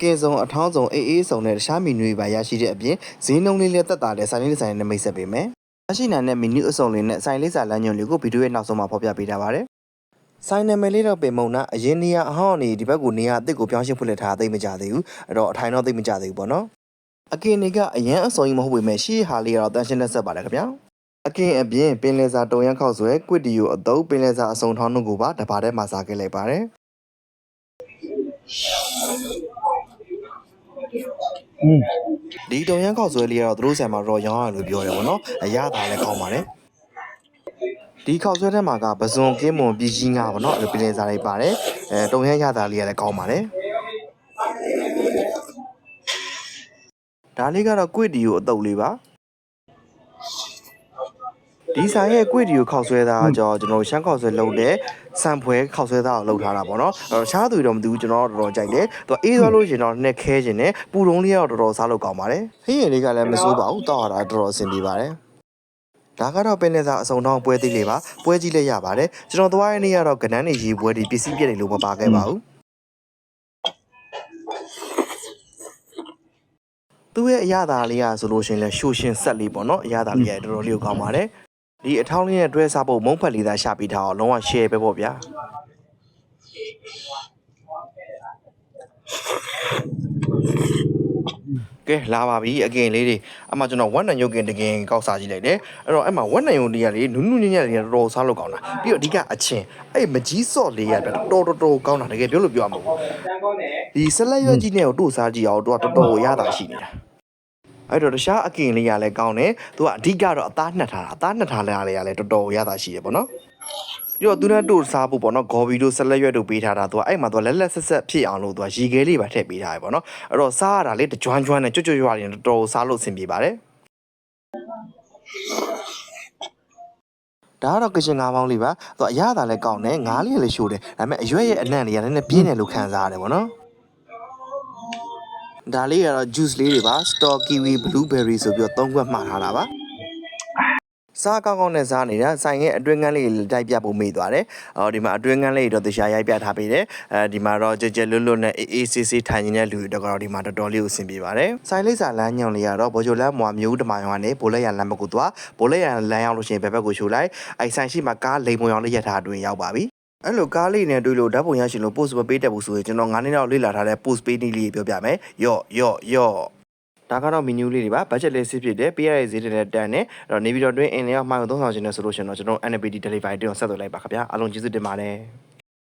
ကင်ဆုံးအထောင်းဆုံးအေးအေးဆုံးနဲ့တခြားမီနူတွေပါရရှိတဲ့အပြင်ဈေးနှုန်းလေးလည်းသက်သာတဲ့ဆိုင်လေးတစ်ဆိုင်နဲ့မိတ်ဆက်ပေးမယ်။ရရှိနိုင်တဲ့မီနူအစုံလေးနဲ့ဆိုင်လေးစာလမ်းညွှန်လေးကိုဗီဒီယိုရဲ့နောက်ဆုံးမှာဖော်ပြပေးထားပါတယ်။ဆိုင်နာမည်လေးတော့ပင်မုံနာအရင်နေရာအဟောင်းအနေဒီဘက်ကိုနေရာအစ်စ်ကိုပြောင်းရှင်းဖွင့်လှစ်ထားသိမ့်မကြသေးဘူး။အဲ့တော့အထိုင်တော့သိမ့်မကြသေးဘူးပေါ့နော်။အကင်တွေကအရန်အစုံကြီးမဟုတ်ပေမဲ့ရှေ့ဟာလေးကတော့တန်ရှင်းလက်ဆက်ပါတယ်ခင်ဗျာ။အကင်အပြင်ပင်လယ်စာတုံရန်ခောက်ဆွဲကွစ်တီယိုအတုပ်ပင်လယ်စာအစုံထောင်းတို့ကိုပါတပါးထဲမှာစားခဲ့လိုက်ပါတယ်။อืม ဒီတုံရန်ခောက်ဆွဲလေးကတော့သူတို့ဆံမှာတော့ရောင်းရလို့ပြောတယ်ဗောနော်အရသာလည်းကောင်းပါတယ်ဒီခောက်ဆွဲထဲမှာကပဇွန်ကင်းမွန်ပြည်ကြီးငါဗောနော်အဲ့လိုပြင်လည်စားလေးပါတယ်အဲတုံရန်ရသာလေးကလည်းကောင်းပါတယ်ဒါလေးကတော့ကွေ့တီကိုအတုပ်လေးပါ ဒီဆိုင်ရဲ့ကွေ့တီကိုခောက်ဆွဲသားကကြောကျွန်တော်တို့ရှမ်းခောက်ဆွဲလုံးတဲ့စံဖွဲခောက်ဆွဲသားကိုလှုပ်ထားတာပေါ့နော်အဲ့တော့ရှားသူတွေတော့မသိဘူးကျွန်တော်တော့တော်တော်ကြိုက်တယ်သူကအေးသွားလို့ရှင်တော့နှစ်ခဲခြင်းနဲ့ပူတုံးလေးကတော့တော်တော်စားလို့ကောင်းပါတယ်ဟင်းရည်လေးကလည်းမစိုးပါဘူးတောက်ရတာတော်တော်အဆင်ပြေပါတယ်ဒါကတော့ပင်နေစာအစုံတော့ပွဲသေးလေးပါပွဲကြီးလည်းရပါတယ်ကျွန်တော်သွားရနေ့ကတော့ကနန်းနေရေးပွဲဒီပစ္စည်းပြည့်တယ်လို့မပါခဲ့ပါဘူးသူ့ရဲ့အရသာလေးကဆိုလို့ရှရင်လဲရှိုရှင်ဆက်လေးပေါ့နော်အရသာလေးကတော်တော်လေးကိုကောင်းပါတယ် ဒီအထောင်းလေးနဲ့တွဲစားဖို့မုံဖက်လေးသာရှာပြီးထားအောင်လုံးဝ share ပဲပေါ့ဗျာကဲလာပါပြီအကင်လေးတွေအမှကျွန်တော်ဝက်နံရုပ်ကင်တကင်ကောက်စားကြည့်လိုက်တယ်အဲ့တော့အဲ့မှာဝက်နံရုပ်လေးကလေနုနုညံ့ညံ့လေးကတော်တော်စားလို့ကောင်းတာပြီးတော့အဓိကအချင်းအဲ့မကြီးစော့လေးကတော်တော်တော်ကောင်းတာတကယ်ပြောလို့ပြောရမှာပေါ့ဒီဆက်လက်ရွက်ကြီးနဲ့ကိုတို့စားကြည့်အောင်တို့ကတော်တော်ကိုရတာရှိနေတာ အဲ့တော့တခြားအကင်လေးကလည်းကောင်းတယ်သူကအဓိကတော့အသားနှက်ထားတာအသားနှက်ထားလိုက်ရလည်းတော်တော်ရတာရှိတယ်ပေါ့နော်ပြီးတော့သူနဲ့တို့စားဖို့ပေါ့နော်ဂေါ်ဘီတို့ဆက်လက်ရွက်တို့ပေးထားတာသူကအဲ့မှာသူကလက်လက်ဆက်ဆက်ဖြစ်အောင်လို့သူကရီခဲလေးပါထည့်ပေးထားရပေါ့နော်အဲ့တော့စားရတာလေတကြွမ်းကြွမ်းနဲ့ကြွတ်ကြွတ်ရွာနေတော်တော်စားလို့အဆင်ပြေပါတယ်ဒါကတော့ကချင်ငါးပေါင်းလေးပါသူကအရသာလည်းကောင်းတယ်ငါးလေးလည်းရှိုးတယ်ဒါပေမဲ့အရွက်ရဲ့အနံ့လေးကလည်းနည်းနည်းပြင်းတယ်လို့ခံစားရတယ်ပေါ့နော် ဒါလေးကတော့ juice လေးတွေပါ store kiwi blueberry ဆိုပြီးတော့သုံးခွက်မှားထားတာပါစားကောင်းကောင်းနဲ့စားနေတာဆိုင်ရဲ့အတွင်းကန်းလေးတွေတိုက်ပြဖို့မေ့သွားတယ်။အော်ဒီမှာအတွင်းကန်းလေးတွေတော့တရားရိုက်ပြထားပေးတယ်။အဲဒီမှာတော့ကြဲကြဲလွတ်လွတ်နဲ့အေးအေးဆေးဆေးထိုင်နေတဲ့လူတွေတော့ကတော့ဒီမှာတော်တော်လေးကိုအဆင်ပြေပါတယ်။ဆိုင်လေးစာလမ်းညွန်လေးကတော့ဘောချိုလမ်းမွာမျိုးတမယောကနေဘိုးလက်ရလမ်းဘက်ကိုသွားဘိုးလက်ရလမ်းရောက်လို့ရှိရင်ဘယ်ဘက်ကိုရှူလိုက်အဲဆိုင်ရှိမှာကားလိမ်မုံရောင်လေးရထားအတွင်းရောက်ပါပြီ။ အဲ့လိုကားလေးနဲ့တွေ့လို့ဓာတ်ပုံရရှိလို့ post မပေးတတ်ဘူးဆိုရင်ကျွန်တော်9နှစ်လောက်လေ့လာထားတဲ့ post ပေးနည်းလေးပြောပြမယ်။ယော့ယော့ယော့ဒါကတော့ menu လေးတွေပါ budget လေးစစ်ဖြစ်တယ်ပေးရတဲ့ဈေးတွေလည်းတန်တယ်အဲ့တော့နေပြည်တော်တွင်းအင်လျောက်မှောင်သုံးဆောင်ခြင်းနဲ့ဆိုလို့ရှိရင်တော့ကျွန်တော် NPD delivery တင်ဆက်သွယ်လိုက်ပါခင်ဗျာအားလုံးကျေးဇူးတင်ပါတယ်